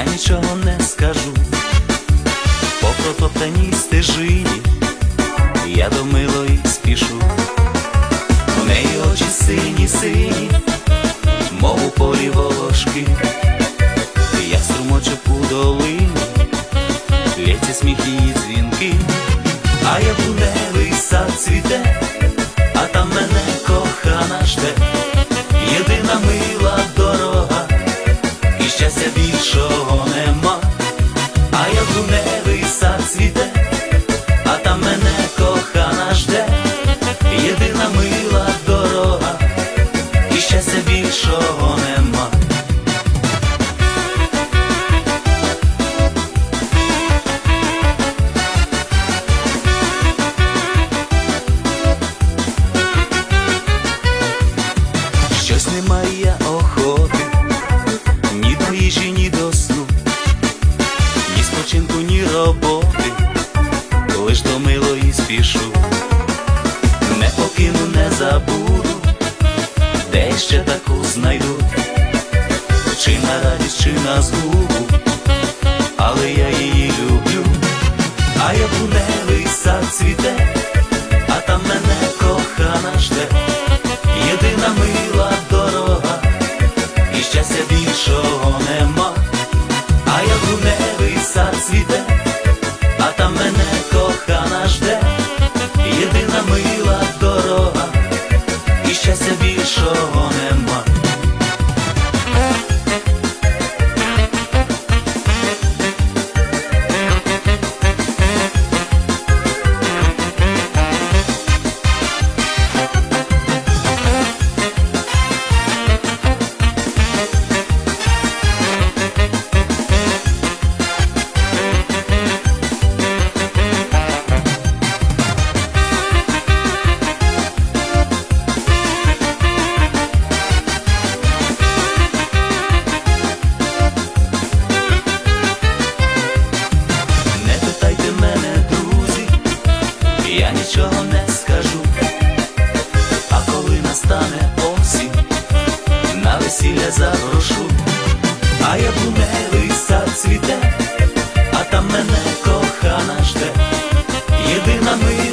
нічого не скажу. По протоптаній стежині я до милої спішу. У неї очі сині, сині, мов у полі волошки. Я струмочок у долині, лється сміх її дзвінки, а я буневий сад цвіте, а там мене охоти, ні до їжі, ні до сну, ні спочинку, ні роботи, лиш до милої спішу, не покину, не забуду, де ще таку знайду, чи на радість, чи на згубу, але я її люблю, а я буневий сад цвіте, а там мене кохана жде. Єдина мила сад цвіте, весілля загрошу, а яблуневий сад цвіте, а там мене кохана жде, єдина ми.